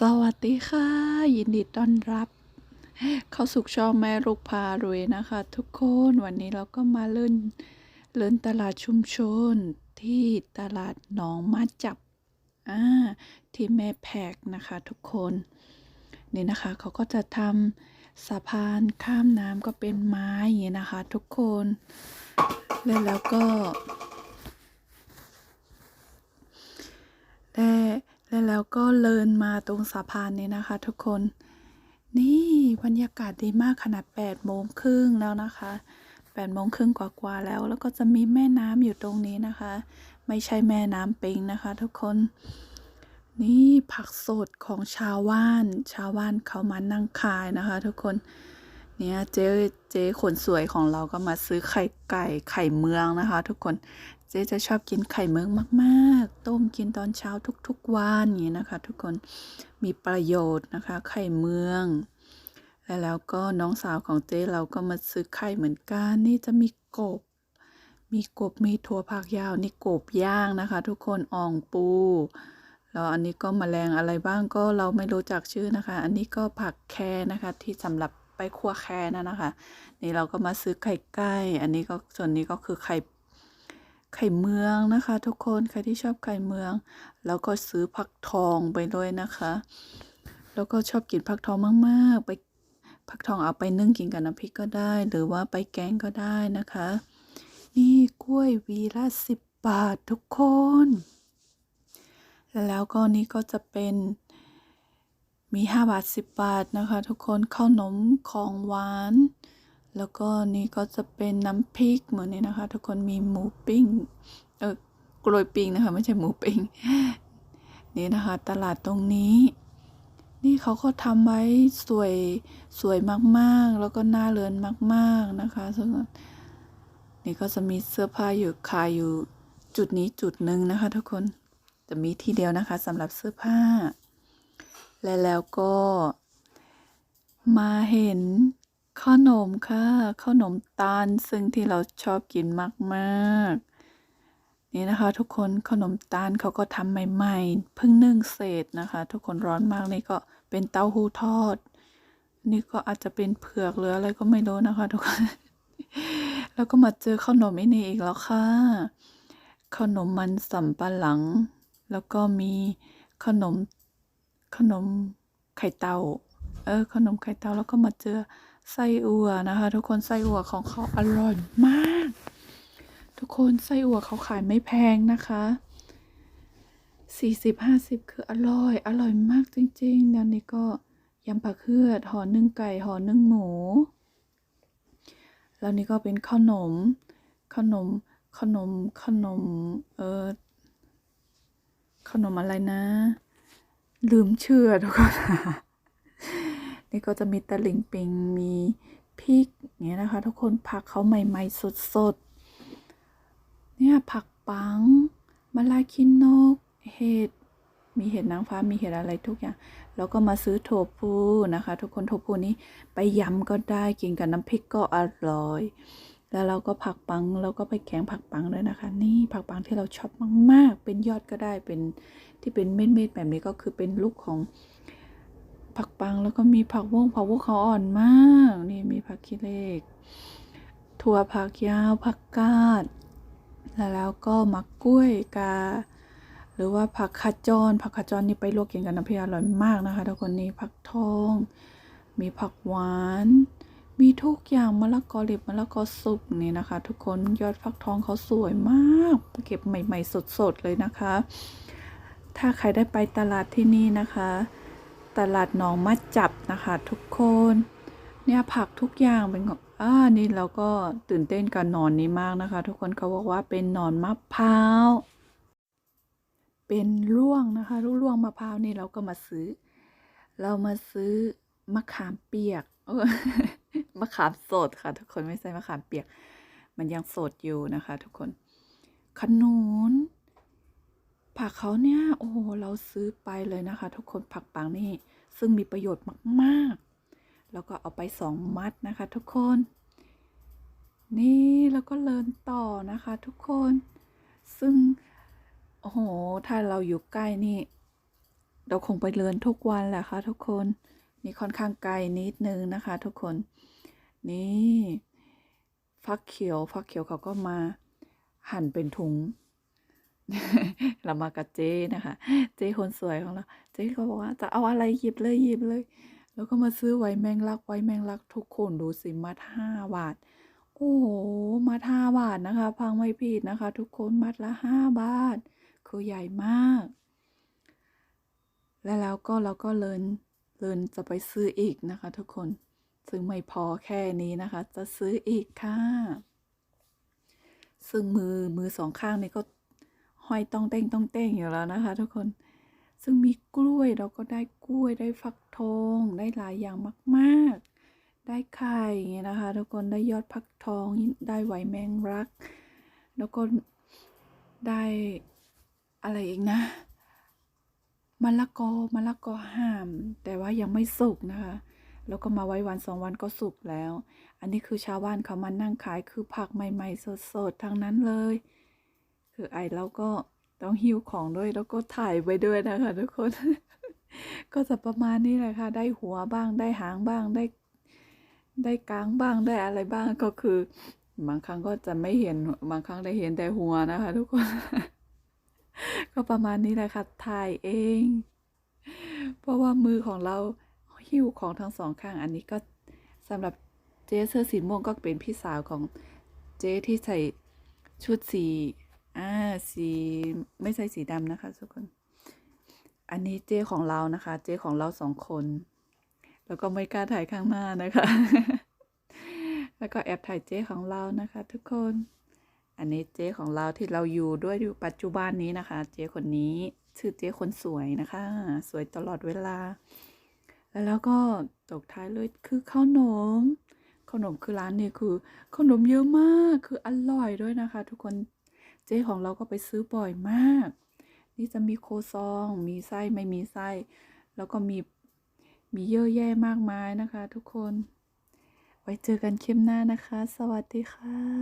สวัสดีค่ะ ยินดีต้อนรับ เข้าสู่ช่องแม่ลูกพารวยนะคะ ทุกคนวันนี้เราก็มาเล่นเล่นตลาดชุมชนที่ตลาดหนองมาจับอ่าที่แม่แพกนะคะทุกคนนี่นะคะเขาก็จะทำสะพานข้ามน้ำก็เป็นไม้อย่างนี้นะคะ ทุกคนแล้วแล้วก็และ และแล้วก็เลินมาตรงสะพานนี้นะคะ ทุกคน นี่บรรยากาศดีมากขนาด8โมงครึ่งแล้วนะคะ8โมงครึ่งกว่าๆแล้ว แล้วก็จะมีแม่น้ำอยู่ตรงนี้นะคะ ไม่ใช่แม่น้ำปิงนะคะ ทุกคน นี่ผักสดของชาวบ้าน ชาวบ้านเขามานั่งขายนะคะ ทุกคนเนี่ยเจ๊เจ๊คนสวยของเราก็มาซื้อไข่ไก่ไข่เมืองนะคะ ทุกคน เจ๊จะชอบกินไข่เมืองมาก ๆ ต้มกินตอนเช้าทุกๆวันอย่างนี้นะคะ ทุกคนมีประโยชน์นะคะ ไข่เมืองและแล้วก็น้องสาวของเจ๊เราก็มาซื้อไข่เหมือนกัน นี่จะมีกบ มีกบมีถั่วผักยาวนี่กบย่างนะคะ ทุกคนอ่องปูแล้วอันนี้ก็มแมลงอะไรบ้างก็เราไม่รู้จักชื่อนะคะ อันนี้ก็ผักแครนะคะ ที่สำหรับไปคั่วแครนะนะคะ นี่เราก็มาซื้อไข่ไก่อันนี้ก็ส่วนนี้ก็คือไข่ ไข่เมืองนะคะ ทุกคนใครที่ชอบไข่เมือง แล้วก็ซื้อผักทองไปด้วยนะคะ แล้วก็ชอบกินผักทองมากๆ ไปผักทองเอาไปนึ่งกินกับน้ำพริกก็ได้ หรือว่าไปแกงก็ได้นะคะ นี่กล้วยวีละสิบบาททุกคน แล้วก็นี่ก็จะเป็นมี 5 บาท 10 บาทนะคะ ทุกคนข้าวนมของหวาน แล้วก็นี่ก็จะเป็นน้ำพริกเหมือนนี้นะคะ ทุกคนมีหมูปิ้ง เออกลวยปิ้งนะคะ ไม่ใช่หมูปิ้ง นี่นะคะ ตลาดตรงนี้ นี่เขาก็ทำไว้สวยสวยมากๆ แล้วก็น่าเลินมาก ๆนะคะซึ่งนี่ก็จะมีเสื้อผ้าอยู่ขายอยู่จุดนี้จุดหนึ่งนะคะ ทุกคนจะมีที่เดียวนะคะสำหรับเสื้อผ้า และแล้วก็มาเห็น ขนมค่ะขนมตาลซึ่งที่เราชอบกินมากๆ นี่นะคะ ทุกคนขนมตาลเขาก็ทำใหม่ๆเพิ่งนึ่งเสร็จนะคะ ทุกคนร้อนมากนี่ก็เป็นเต้าหู้ทอด นี่ก็อาจจะเป็นเผือกหรืออะไรก็ไม่รู้นะคะ ทุกคน แล้วก็มาเจอขนมอ้นี่อีกแล้วค่ะ ขนมมันสำปะหลัง แล้วก็มีขนมขนมไข่เต่าเออขนมไข่เต่าแล้วก็มาเจอ ไส้อั่วนะคะ ทุกคนไส้อั่วของเขาอร่อยมาก ทุกคนไส้อั่วเขาขายไม่แพงนะคะสี่สิบห้าสิบคืออร่อย อร่อยมากจริงๆแล้วนี้ก็ยำผักเขือห่อนึ่งไก่ห่อนึ่งหมู แล้วนี่ก็เป็นขนม ขนม ขนม ขนม เออขนมอะไรนะ ลืมเชื่อทุกคน นี่ก็จะมีตะหลิงปิงมีพริกเงี้ยนะคะ ทุกคนผักเขาใหม่ๆสดๆเนี่ยผักปังมะลาคินนก เห็ดมีเห็ดนางฟ้ามีเห็ดอะไรทุกอย่าง แล้วก็มาซื้อโถฟูนะคะ ทุกคนโถฟูนี้ไปยำก็ได้กินกับน้ำพริกก็อร่อย แล้วเราก็ผักปังเราก็ไปแกงผักปังด้วยนะคะ นี่ผักปังที่เราชอบมากๆ เป็นยอดก็ได้เป็นที่เป็นเม็ดๆแบบนี้ก็คือเป็นลูกของ ผักปังแล้วก็มีผักวงผักวงเขาอ่อนมาก นี่มีผักขี้เหล็กถั่วผักยาวผักกาด แล้วแล้วก็มะกกล้วยกา หรือว่าผักขจร ผักขจรนี่ไปลวกกินกับน้ำพริกอร่อยมากนะคะทุกคนนี่ผักทอง มีผักหวาน มีทุกอย่างมะละกอดิบมะละกอสุกนี่นะคะ ทุกคนยอดฟักทองเขาสวยมาก เก็บใหม่ ๆ สดๆเลยนะคะ ถ้าใครได้ไปตลาดที่นี่นะคะ ตลาดหนองมาจับนะคะทุกคน เนี่ยผักทุกอย่างเป็นของอ่านี่เราก็ตื่นเต้นกับหนอนนี้มากนะคะ ทุกคนเขาบอกว่าเป็นหนอนมะพร้าว เป็นร่วงนะคะลูกร่วงมะพร้าวนี่เราก็มาซื้อ เรามาซื้อมะขามเปียกมะขามสดค่ะ ทุกคนไม่ใช่มะขามเปียก มันยังสดอยู่นะคะ ทุกคนขนุน ผักเขาเนี่ย โอ้เราซื้อไปเลยนะคะ ทุกคนผักปังนี่ซึ่งมีประโยชน์มากๆ แล้วก็เอาไปสองมัดนะคะ ทุกคน นี่แล้วก็เลินต่อนะคะ ทุกคน ซึ่งโอ้โหถ้าเราอยู่ใกล้นี่ เราคงไปเรียนทุกวันแหละค่ะทุกคนนี่ค่อนข้างไกลนิดนึงนะคะ ทุกคน นี่ฟักเขียวฟักเขียวเขาก็มาหั่นเป็นถุง เรามากับเจ๊นะคะ เจ๊คนสวยของเรา เจ๊ก็บอกว่าจะเอาอะไรหยิบเลยหยิบเลย แล้วก็มาซื้อไว้แมงลักไว้แมงลักทุกคนดูสิมัดห้าบาท โอ้โหมัดห้าบาทนะคะพังไม่ผิดนะคะ ทุกคนมัดละห้าบาท คือใหญ่มาก และแล้วก็เราก็เลินเลินจะไปซื้ออีกนะคะ ทุกคนซึ่งไม่พอแค่นี้นะคะ จะซื้ออีกค่ะ ซึ่งมือมือสองข้างนี่ก็ ห้อยต้องเต้งต้องเต้งอยู่แล้วนะคะ ทุกคน ซึ่งมีกล้วยเราก็ได้กล้วยได้ฟักทองได้หลายอย่างมากๆ ได้ไข่อย่างเงี้ยนะคะ ทุกคนได้ยอดฟักทองได้ไหวแมงรัก แล้วก็ได้อะไรอีกนะมะละกอมะละกอห้าม แต่ว่ายังไม่สุกนะคะ แล้วก็มาไว้วันสองวันก็สุกแล้ว อันนี้คือชาวบ้านเขามานั่งขายคือผักใหม่ ๆ สดๆทั้งนั้นเลย คือไอเราก็ต้องหิ้วของด้วยแล้วก็ถ่ายไปด้วยนะคะทุกคน ก็จะประมาณนี้แหละค่ะ ได้หัวบ้างได้หางบ้างได้ ได้กลางบ้างได้อะไรบ้างก็คือบางครั้งก็จะไม่เห็นบางครั้งได้เห็นแต่หัวนะคะ ทุกคน ก็ประมาณนี้แหละค่ะถ่ายเอง เพราะว่ามือของเราหิ้วของทั้งสองข้าง อันนี้ก็สำหรับเจ๊เสื้อสีม่วงก็เป็นพี่สาวของเจ๊ที่ใส่ชุดสี อ่าสีไม่ใช่สีดำนะคะทุกคน อันนี้เจของเรานะคะ เจของเราสองคน แล้วก็ไม่กล้าถ่ายข้างหน้านะคะ แล้วก็แอบถ่ายเจของเรานะคะ ทุกคน อันนี้เจของเราที่เราอยู่ด้วยอยู่ปัจจุบันนี้นะคะ เจคนนี้ชื่อเจคนสวยนะคะ สวยตลอดเวลา แล้วแล้วก็ตกท้ายเลยคือขนมขนมคือร้านนี้คือขนมเยอะมากคืออร่อยด้วยนะคะ ทุกคน เจ๊ของเราก็ไปซื้อบ่อยมาก นี่จะมีโคซอง มีไส้ไม่มีไส้ แล้วก็มีมีเยอะแยะมากมายนะคะ ทุกคน ไว้เจอกันคลิปหน้านะคะ สวัสดีค่ะ